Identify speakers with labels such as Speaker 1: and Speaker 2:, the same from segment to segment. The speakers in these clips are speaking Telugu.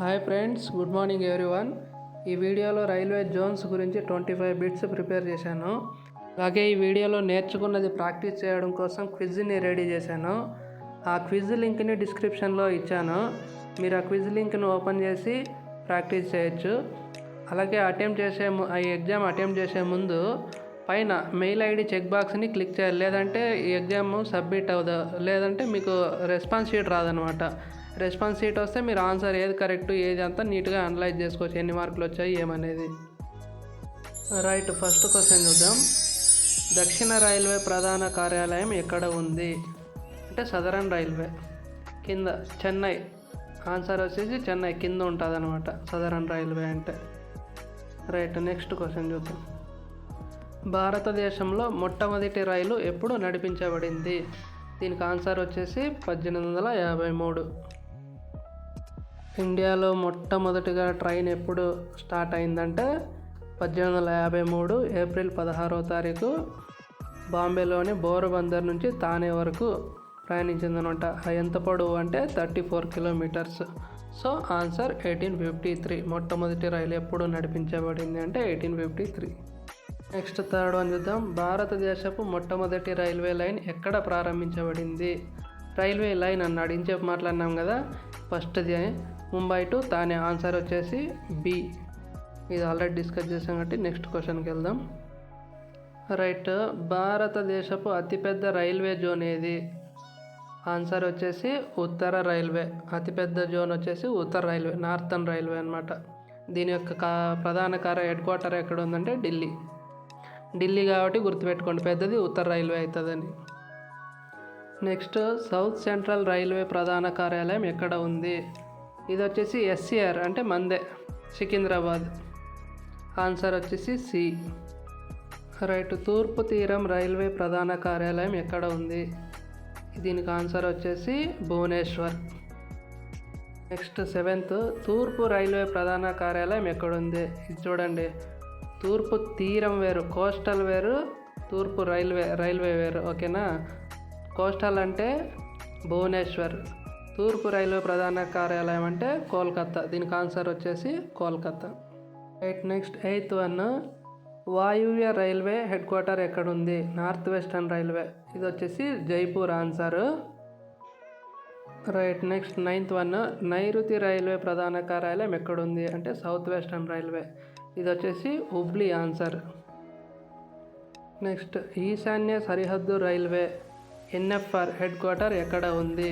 Speaker 1: Hi friends good morning everyone ఈ వీడియోలో రైల్వే జోన్స్ గురించి ట్వంటీ ఫైవ్ బిట్స్ ప్రిపేర్ చేశాను. అలాగే ఈ వీడియోలో నేర్చుకున్నది ప్రాక్టీస్ చేయడం కోసం క్విజ్ని రెడీ చేశాను. ఆ క్విజ్ లింక్ని డిస్క్రిప్షన్లో ఇచ్చాను. మీరు ఆ క్విజ్ లింక్ను ఓపెన్ చేసి ప్రాక్టీస్ చేయొచ్చు. అలాగే అటెంప్ట్ చేసే ము- ఈ ఎగ్జామ్ అటెంప్ట్ చేసే ముందు పైన మెయిల్ ఐడి చెక్ బాక్స్ని క్లిక్ చేయాలి. లేదంటే ఈ ఎగ్జామ్ సబ్మిట్ అవ్వదు. లేదంటే మీకు రెస్పాన్స్ షీట్ రాదనమాట. రెస్పాన్స్ షీట్ వస్తే మీరు ఆన్సర్ ఏది కరెక్ట్ ఏది అంతా నీట్గా అనలైజ్ చేసుకోవచ్చు. ఎన్ని మార్కులు వచ్చాయి ఏమనేది. రైట్ ఫస్ట్ క్వశ్చన్ చూద్దాం. దక్షిణ రైల్వే ప్రధాన కార్యాలయం ఎక్కడ ఉంది? అంటే సదరన్ రైల్వే కింద చెన్నై. ఆన్సర్ వచ్చేసి చెన్నై కింద ఉంటుంది అనమాట సదరన్ రైల్వే అంటే. రైట్ నెక్స్ట్ క్వశ్చన్ చూద్దాం. భారతదేశంలో మొట్టమొదటి రైలు ఎప్పుడు నడిపించబడింది? దీనికి ఆన్సర్ వచ్చేసి పద్దెనిమిది వందల యాభై మూడు. ఇండియాలో మొట్టమొదటిగా ట్రైన్ ఎప్పుడు స్టార్ట్ అయిందంటే పద్దెనిమిది వందల యాభై మూడు ఏప్రిల్ పదహారవ తారీఖు బాంబేలోని బోరుబందర్ నుంచి తానే వరకు ప్రయాణించిందనమాట. ఎంత పొడవు అంటే thirty four kilometres. So answer eighteen fifty three. మొట్టమొదటి రైలు ఎప్పుడు నడిపించబడింది అంటే eighteen fifty three. Next third one చూద్దాం. భారతదేశపు మొట్టమొదటి రైల్వే లైన్ ఎక్కడ ప్రారంభించబడింది? రైల్వే లైన్ అన్నాడు. ఇంచేపు మాట్లాడినాం కదా. ఫస్ట్ది ముంబై టు తానే ఆన్సర్ వచ్చేసి బి. ఇది ఆల్రెడీ డిస్కస్ చేసాం కాబట్టి నెక్స్ట్ క్వశ్చన్కి వెళ్దాం. రైట్ భారతదేశపు అతిపెద్ద రైల్వే జోన్ ఏది? ఆన్సర్ వచ్చేసి ఉత్తర రైల్వే. అతిపెద్ద జోన్ వచ్చేసి ఉత్తర రైల్వే నార్థన్ రైల్వే అనమాట దీని యొక్క కా ప్రధాన కార్య హెడ్ క్వార్టర్ ఎక్కడ ఉందంటే ఢిల్లీ. ఢిల్లీ కాబట్టి గుర్తుపెట్టుకోండి పెద్దది ఉత్తర రైల్వే అవుతుందని నెక్స్ట్ సౌత్ సెంట్రల్ రైల్వే ప్రధాన కార్యాలయం ఎక్కడ ఉంది? ఇది వచ్చేసి ఎస్సీఆర్ అంటే మందే సికింద్రాబాద్. ఆన్సర్ వచ్చేసి సి. రైట్ తూర్పు తీరం రైల్వే ప్రధాన కార్యాలయం ఎక్కడ ఉంది? దీనికి ఆన్సర్ వచ్చేసి భువనేశ్వర్. నెక్స్ట్ సెవెంత్ తూర్పు రైల్వే ప్రధాన కార్యాలయం ఎక్కడుంది ఇది చూడండి. తూర్పు తీరం వేరు కోస్టల్ వేరు తూర్పు రైల్వే రైల్వే వేరు ఓకేనా? కోస్టల్ అంటే భువనేశ్వర్. తూర్పు రైల్వే ప్రధాన కార్యాలయం అంటే కోల్కత్తా. దీనికి ఆన్సర్ వచ్చేసి Kolkata. Right next eighth one. వాయువ్య రైల్వే హెడ్ క్వార్టర్ ఎక్కడుంది? North western railway. ఇది వచ్చేసి Jaipur answer. Right next ninth one. నైరుతి రైల్వే ప్రధాన కార్యాలయం ఎక్కడుంది? అంటే సౌత్ వెస్టర్న్ రైల్వే. ఇది వచ్చేసి హుబ్లీ ఆన్సర్. నెక్స్ట్ ఈశాన్య సరిహద్దు రైల్వే ఎన్ఎఫ్ఆర్ హెడ్ క్వార్టర్ ఎక్కడ ఉంది?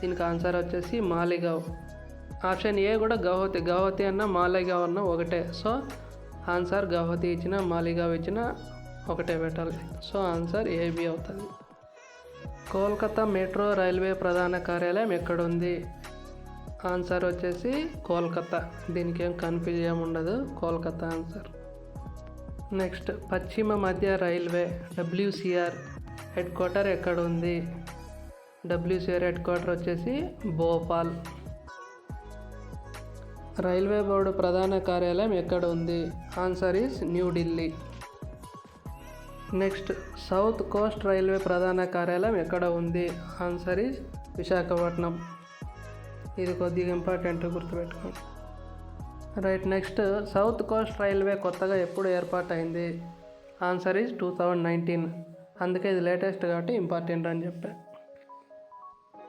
Speaker 1: దీనికి ఆన్సర్ వచ్చేసి మాలిగావ్. ఆప్షన్ ఏ కూడా గౌహతి గౌహతి అన్న మాలిగావ్ అన్న ఒకటే. సో ఆన్సర్ గౌహతి ఇచ్చిన మాలిగావ్ ఇచ్చిన ఒకటే పెట్టాలి. సో ఆన్సర్ ఏబి అవుతుంది. కోల్కతా మెట్రో రైల్వే ప్రధాన కార్యాలయం ఎక్కడుంది? ఆన్సర్ వచ్చేసి కోల్కతా. దీనికి ఏం కన్ఫ్యూజ్ ఏమి ఉండదు. కోల్కతా ఆన్సర్. నెక్స్ట్ పశ్చిమ మధ్య రైల్వే డబ్ల్యూసిఆర్ హెడ్ క్వార్టర్ ఎక్కడ ఉంది డబ్ల్యూసిఆర్ హెడ్ క్వార్టర్ వచ్చేసి భోపాల్. రైల్వే బోర్డు ప్రధాన కార్యాలయం ఎక్కడ ఉంది? Answer is New Delhi next south coast railway ప్రధాన కార్యాలయం ఎక్కడ ఉంది? Answer is Visakhapatnam. ఇది కొద్దిగా ఇంపార్టెంట్ గుర్తుపెట్టుకోండి right next south coast railway కొత్తగా ఎప్పుడు ఏర్పాటైంది? Answer is two thousand nineteen. అందుకే ఇది లేటెస్ట్ కాబట్టి ఇంపార్టెంట్ అని చెప్పాను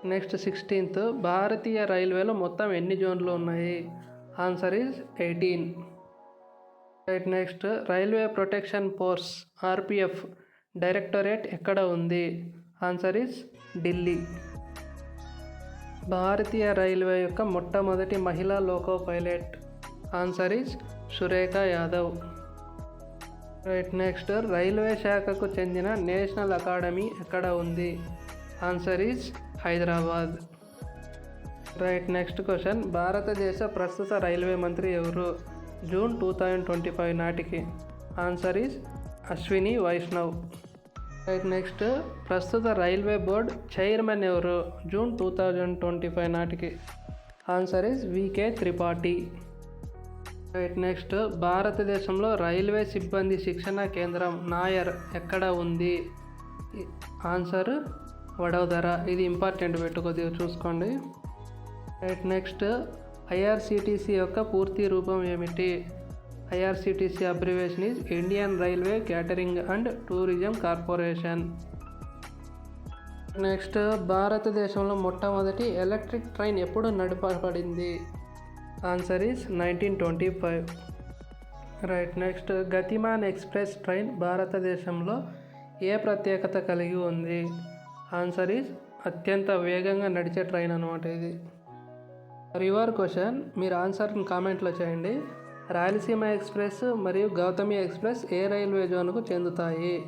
Speaker 1: నెక్స్ట్ సిక్స్టీన్త్ భారతీయ రైల్వేలో మొత్తం ఎన్ని జోన్లు ఉన్నాయి? Answer is eighteen. Right next railway protection force RPF directorate ఎక్కడ ఉంది? Answer is Delhi. Bharatiya railway యొక్క మొట్టమొదటి మహిళా loco pilot. Answer is Surekha Yadav. Right next railway శాఖకు చెందిన నేషనల్ అకాడమీ ఎక్కడ ఉంది? Answer is Hyderabad. Right next question. భారతదేశ ప్రస్తుత రైల్వే మంత్రి ఎవరు? June two thousand twenty five నాటికి. Answer is Ashwini Vaishnaw. Right next. ప్రస్తుత రైల్వే బోర్డ్ చైర్మన్ ఎవరు? June two thousand twenty five నాటికి. Answer is V K Tripathi. Right next. భారతదేశంలో రైల్వే సిబ్బంది శిక్షణ కేంద్రం నాయర్ ఎక్కడ ఉంది? ఆన్సర్ వడోదర ఇది ఇంపార్టెంట్ పెట్టు కొద్దిగా చూసుకోండి. రైట్ నెక్స్ట్ ఐఆర్సిటీసీ యొక్క పూర్తి రూపం ఏమిటి? IRCTC abbreviation is Indian railway catering and tourism corporation next భారతదేశంలో మొట్టమొదటి ఎలక్ట్రిక్ ట్రైన్ ఎప్పుడు నడపబడింది? Answer is nineteen twenty five right next Gatiman express train భారతదేశంలో ఏ ప్రత్యేకత కలిగి ఉంది? ఆన్సర్ ఈజ్ అత్యంత వేగంగా నడిచే ట్రైన్ అనమాట ఇది. River question. మీరు ఆన్సర్ని కామెంట్లో చేయండి. రాయలసీమ ఎక్స్ప్రెస్ మరియు గౌతమి ఎక్స్ప్రెస్ ఏ రైల్వే జోన్కు చెందుతాయి?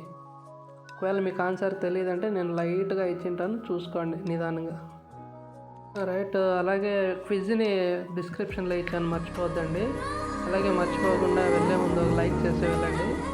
Speaker 1: ఒకవేళ మీకు ఆన్సర్ తెలియదంటే నేను లైట్గా ఇచ్చింటాను. చూసుకోండి నిదానంగా. రైట్. అలాగే క్విజ్ని డిస్క్రిప్షన్లో ఇచ్చాను. మర్చిపోద్దండి. అలాగే మర్చిపోకుండా వెళ్ళే ముందు లైక్ చేసి వెళ్ళండి.